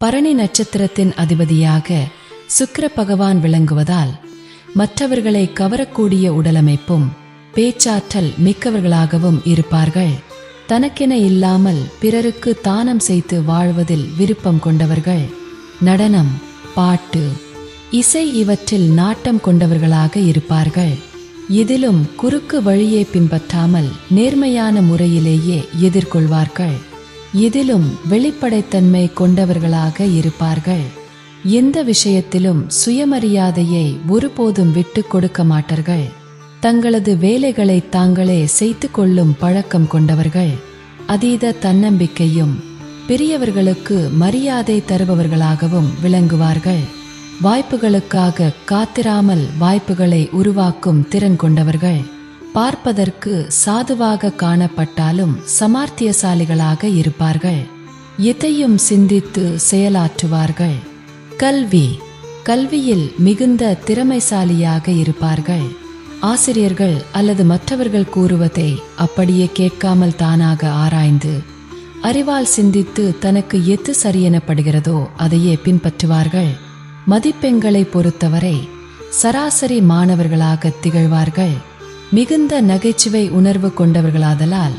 பரணி நட்சத்திரத்தின் அதிபதியாக சுக்கர பகவான் விளங்குவதால் மற்றவர்களை கவரக்கூடிய உடலமைப்பும் பேச்சாற்றல் மிக்கவர்களாகவும் இருப்பார்கள். தனக்கென இல்லாமல் பிறருக்கு தானம் செய்து வாழ்வதில் விருப்பம் கொண்டவர்கள். நடனம் பாட்டு இசை இவற்றில் நாட்டம் கொண்டவர்களாக இருப்பார்கள். இதிலும் குறுக்கு வழியை பின்பற்றாமல் நேர்மையான முறையிலேயே எதிர்கொள்வார்கள். இதிலும் வெளிப்படைத்தன்மை கொண்டவர்களாக இருப்பார்கள். எந்த விஷயத்திலும் சுயமரியாதையை ஒருபோதும் விட்டு கொடுக்க மாட்டார்கள். தங்களது வேலைகளை தாங்களே செய்து கொள்ளும் பழக்கம் கொண்டவர்கள். அதீத தன்னம்பிக்கையும் பெரியவர்களுக்கு மரியாதை தருபவர்களாகவும் விளங்குவார்கள். வாய்ப்புகளுக்காக காத்திராமல் வாய்ப்புகளை உருவாக்கும் திறன் கொண்டவர்கள். பார்ப்பதற்கு சாதுவாக காணப்பட்டாலும் சமார்த்தியசாலிகளாக இருப்பார்கள். எதையும் சிந்தித்து செயலாற்றுவார்கள். கல்வி. கல்வியில் மிகுந்த திறமைசாலியாக இருப்பார்கள். ஆசிரியர்கள் அல்லது மற்றவர்கள் கூறுவதை அப்படியே கேட்காமல் தானாக ஆராய்ந்து அறிவால் சிந்தித்து தனக்கு எது சரியெனப்படுகிறதோ அதையே பின்பற்றுவார்கள். மதிப்பெண்களை பொறுத்தவரை சராசரி மாணவர்களாக திகழ்வார்கள். மிகுந்த நகைச்சுவை உணர்வு கொண்டவர்களாதலால்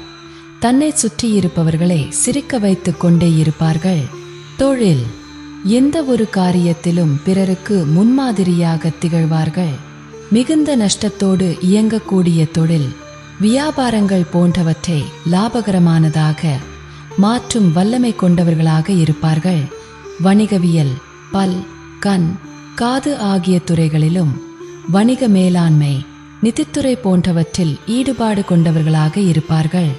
தன்னை சுற்றியிருப்பவர்களை சிரிக்க வைத்துக் கொண்டே இருப்பார்கள். தொழில். எந்த ஒரு காரியத்திலும் பிறருக்கு முன்மாதிரியாக திகழ்வார்கள். மிகுந்த நஷ்டத்தோடு இயங்கக்கூடிய தொழில் வியாபாரங்கள் போன்றவற்றை லாபகரமானதாக மாற்றும் வல்லமை கொண்டவர்களாக இருப்பார்கள். வணிகவியல் பல் கண் காது ஆகிய துறைகளிலும் வணிக மேலாண்மை நிதித்துறை போன்றவற்றில் ஈடுபாடு கொண்டவர்களாக இருப்பார்கள்.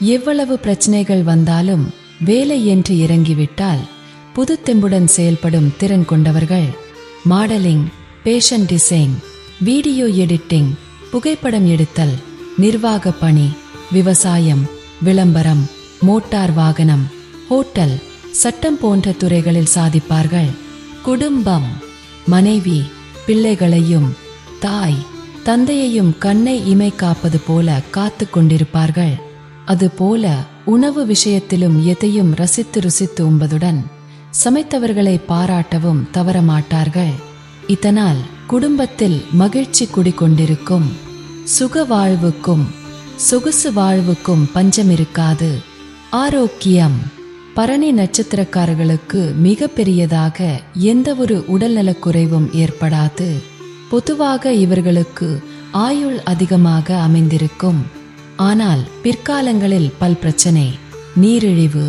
எவ்வளவு பிரச்சனைகள் வந்தாலும் வேலை என்று இறங்கிவிட்டால் புது தெம்புடன் செயல்படும் திறன் கொண்டவர்கள். Modelling fashion design video editing புகைப்படம் எடுத்தல் நிர்வாக பணி விவசாயம் விளம்பரம் மோட்டார் வாகனம் ஹோட்டல் சட்டம் போன்ற துறைகளில் சாதிப்பார்கள். குடும்பம் மனைவி பிள்ளைகளையும் தாய் தந்தையையும் கண்ணை இமை காப்பது போல காத்து கொண்டிருப்பார்கள். அதுபோல உணவு விஷயத்திலும் எதையும் ரசித்து ருசித்து உண்பதுடன் சமைத்தவர்களை பாராட்டவும் தவறமாட்டார்கள். இதனால் குடும்பத்தில் மகிழ்ச்சி குடிக்கொண்டிருக்கும் சுக வாழ்வுக்கும் சொகுசு வாழ்வுக்கும் பஞ்சம் இருக்காது. ஆரோக்கியம் பரணி நட்சத்திரக்காரர்களுக்கு மிக பெரியதாக எந்த ஒரு உடல்நலக் குறைவும் ஏற்படாது. பொதுவாக இவர்களுக்கு ஆயுள் அதிகமாக அமைந்திருக்கும். ஆனால் பிற்காலங்களில் பல் பிரச்சனை நீரிழிவு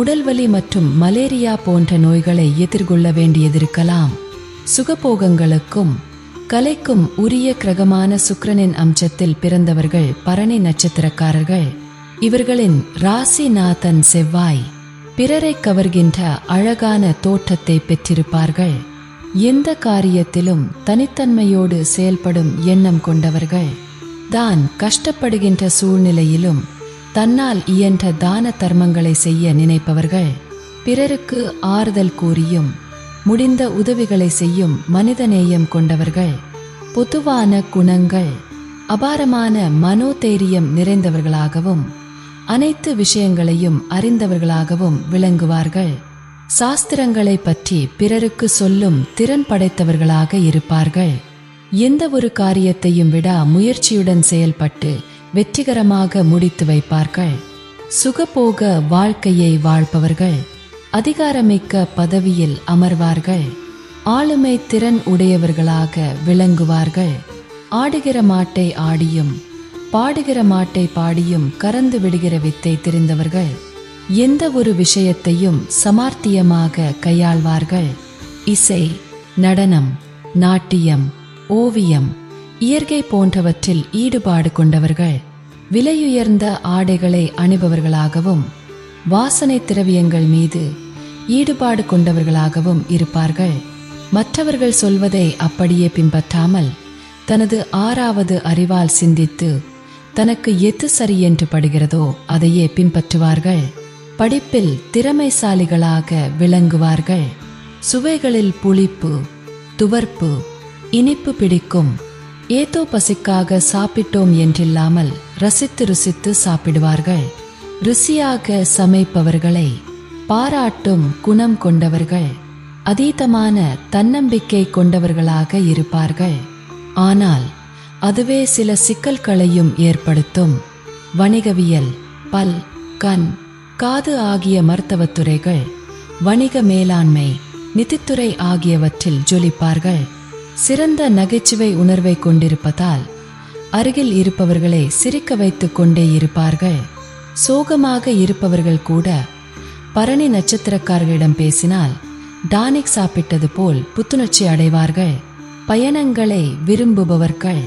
உடல்வலி மற்றும் மலேரியா போன்ற நோய்களை எதிர்கொள்ள வேண்டியதிருக்கலாம். சுகபோகங்களுக்கும் கலைக்கும் உரிய கிரகமான சுக்கரனின் அம்சத்தில் பிறந்தவர்கள் பரணி நட்சத்திரக்காரர்கள். இவர்களின் ராசிநாதன் செவ்வாய் பிறரை கவர்கின்ற அழகான தோற்றத்தை பெற்றிருப்பார்கள். எந்த காரியத்திலும் தனித்தன்மையோடு செயல்படும் எண்ணம் கொண்டவர்கள். தான் கஷ்டப்படுகின்ற சூழ்நிலையிலும் தன்னால் இயன்ற தான தர்மங்களை செய்ய நினைப்பவர்கள். பிறருக்கு ஆறுதல் கூறியும் முடிந்த உதவிகளை செய்யும் மனிதநேயம் கொண்டவர்கள். பொதுவான குணங்கள் அபாரமான மனோதைரியம் நிறைந்தவர்களாகவும் அனைத்து விஷயங்களையும் அறிந்தவர்களாகவும் விளங்குவார்கள். சாஸ்திரங்களை பற்றி பிறருக்கு சொல்லும் திறன் படைத்தவர்களாக இருப்பார்கள். எந்த ஒரு காரியத்தையும் விட முயற்சியுடன் செயல்பட்டு வெற்றிகரமாக முடித்து வைப்பார்கள். சுகபோக வாழ்க்கையை வாழ்பவர்கள். அதிகாரமிக்க பதவியில் அமர்வார்கள். ஆளுமை திறன் உடையவர்களாக விளங்குவார்கள். ஆடுகிற மாட்டை ஆடியும் பாடுகிற மாட்டை பாடியும் கறந்து விடுகிற வித்தை தெரிந்தவர்கள். எந்த ஒரு விஷயத்தையும் சமார்த்தியமாக கையாள்வார்கள். இசை நடனம் நாட்டியம் ஓவியம் இயற்கை போன்றவற்றில் ஈடுபாடு கொண்டவர்கள் விலையுயர்ந்த ஆடைகளை அணிபவர்களாகவும் வாசனை திரவியங்கள் மீது ஈடுபாடு கொண்டவர்களாகவும் இருப்பார்கள். மற்றவர்கள் சொல்வதை அப்படியே பின்பற்றாமல் தனது ஆறாவது அறிவால் சிந்தித்து தனக்கு எது சரி என்று படுகிறதோ அதையே பின்பற்றுவார்கள். படிப்பில் திறமைசாலிகளாக விளங்குவார்கள். சுவைகளில் புளிப்பு துவர்ப்பு இனிப்பு பிடிக்கும். ஏதோ பசிக்காக சாப்பிட்டோம் என்றில்லாமல் ரசித்து ருசித்து சாப்பிடுவார்கள். ருசியாக சமைப்பவர்களை பாராட்டும் குணம் கொண்டவர்கள். அதீதமான தன்னம்பிக்கை கொண்டவர்களாக இருப்பார்கள். ஆனால் அதுவே சில சிக்கல்களையும் ஏற்படுத்தும். வணிகவியல் பல் கண் காது ஆகிய மருத்துவத்துறைகள் வணிக மேலாண்மை நிதித்துறை ஆகியவற்றில் ஜொலிப்பார்கள். சிறந்த நகைச்சுவை உணர்வை கொண்டிருப்பதால் அருகில் இருப்பவர்களை சிரிக்க வைத்துக் கொண்டே இருப்பார்கள். சோகமாக இருப்பவர்கள் கூட பரணி நட்சத்திரக்காரர்களிடம் பேசினால் டானிக் சாப்பிட்டது போல் புத்துணர்ச்சி அடைவார்கள். பயணங்களை விரும்புபவர்கள்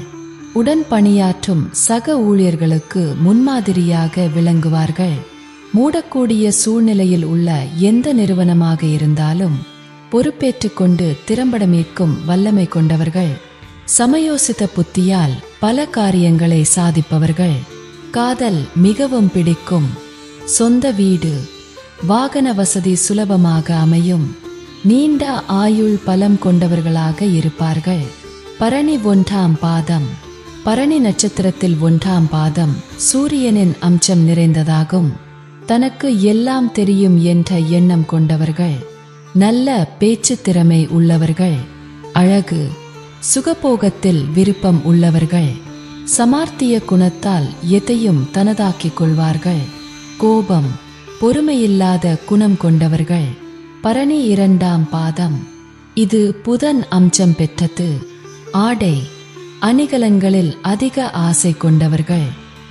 உடன் பணியாற்றும் சக ஊழியர்களுக்கு முன்மாதிரியாக விளங்குவார்கள். மூடக்கூடிய சூழ்நிலையில் உள்ள எந்த நிறுவனமாக இருந்தாலும் பொறுப்பேற்றுக் கொண்டு திறம்பட மீட்கும் வல்லமை கொண்டவர்கள் சமயோசித புத்தியால் பல காரியங்களை சாதிப்பவர்கள் காதல் மிகவும் பிடிக்கும் சொந்த வீடு வாகன வசதி சுலபமாக அமையும் நீண்ட ஆயுள் பலம் கொண்டவர்களாக இருப்பார்கள். பரணி ஒன்றாம் பாதம் பரணி நட்சத்திரத்தில் ஒன்றாம் பாதம் சூரியனின் அம்சம் நிறைந்ததாகும். தனக்கு எல்லாம் தெரியும் என்ற எண்ணம் கொண்டவர்கள் நல்ல பேச்சு திறமை உள்ளவர்கள் அழகு சுகபோகத்தில் விருப்பம் உள்ளவர்கள் சமார்த்திய குணத்தால் எதையும் தனதாக்கிக் கொள்வார்கள். கோபம் பொறுமையில்லாத குணம் கொண்டவர்கள் பரணி இரண்டாம் பாதம். இது புதன் அம்சம் பெற்றது. ஆடை அணிகலன்களில் அதிக ஆசை கொண்டவர்கள்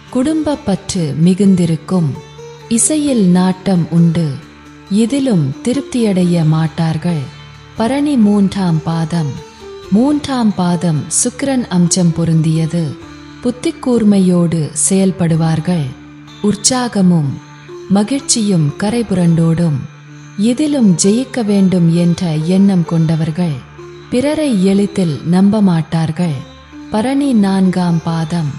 குடும்ப பற்று மிகுந்திருக்கும். இசையில் நாட்டம் உண்டு. இதிலும் திருப்தியடைய மாட்டார்கள். பரணி மூன்றாம் பாதம். மூன்றாம் பாதம் சுக்கிரன் அம்சம் பொருந்தியது. புத்தி கூர்மையோடு செயல்படுவார்கள். உற்சாகமும் மகிழ்ச்சியும் கரைபுரண்டோடும் இதிலும் ஜெயிக்க வேண்டும் என்ற எண்ணம் கொண்டவர்கள். பிறரை எளிதில் நம்ப மாட்டார்கள். பரணி நான்காம் பாதம்.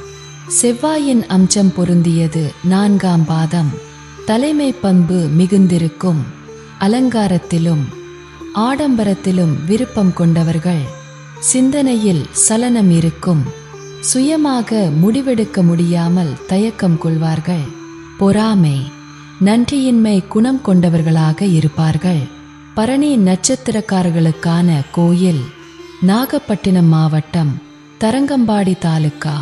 செவ்வாயின் அம்சம் பொருந்தியது நான்காம் பாதம். தலைமை பண்பு மிகுந்திருக்கும். அலங்காரத்திலும் ஆடம்பரத்திலும் விருப்பம் கொண்டவர்கள் சிந்தனையில் சலனம் இருக்கும். சுயமாக முடிவெடுக்க முடியாமல் தயக்கம் கொள்வார்கள். பொறாமை நன்றியின்மை குணம் கொண்டவர்களாக இருப்பார்கள். பரணி நட்சத்திரக்காரர்களுக்கான கோயில் நாகப்பட்டினம் மாவட்டம் தரங்கம்பாடி தாலுக்கா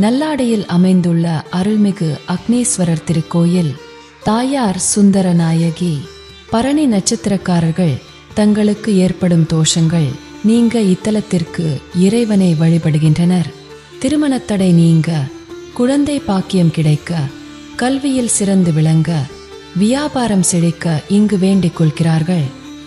நல்லாடையில் அமைந்துள்ள அருள்மிகு அக்னீஸ்வரர் திருக்கோயில். தாயார் சுந்தரநாயகி பரணி நட்சத்திரக்காரர்கள் தங்களுக்கு ஏற்படும் தோஷங்கள் நீங்க இத்தலத்திற்கு இறைவனை வழிபடுகின்றனர். திருமணத்தடை நீங்க குழந்தை பாக்கியம் கிடைக்க கல்வியில் சிறந்து விளங்க வியாபாரம் செழிக்க இங்கு வேண்டிக் கொள்கிறார்கள்.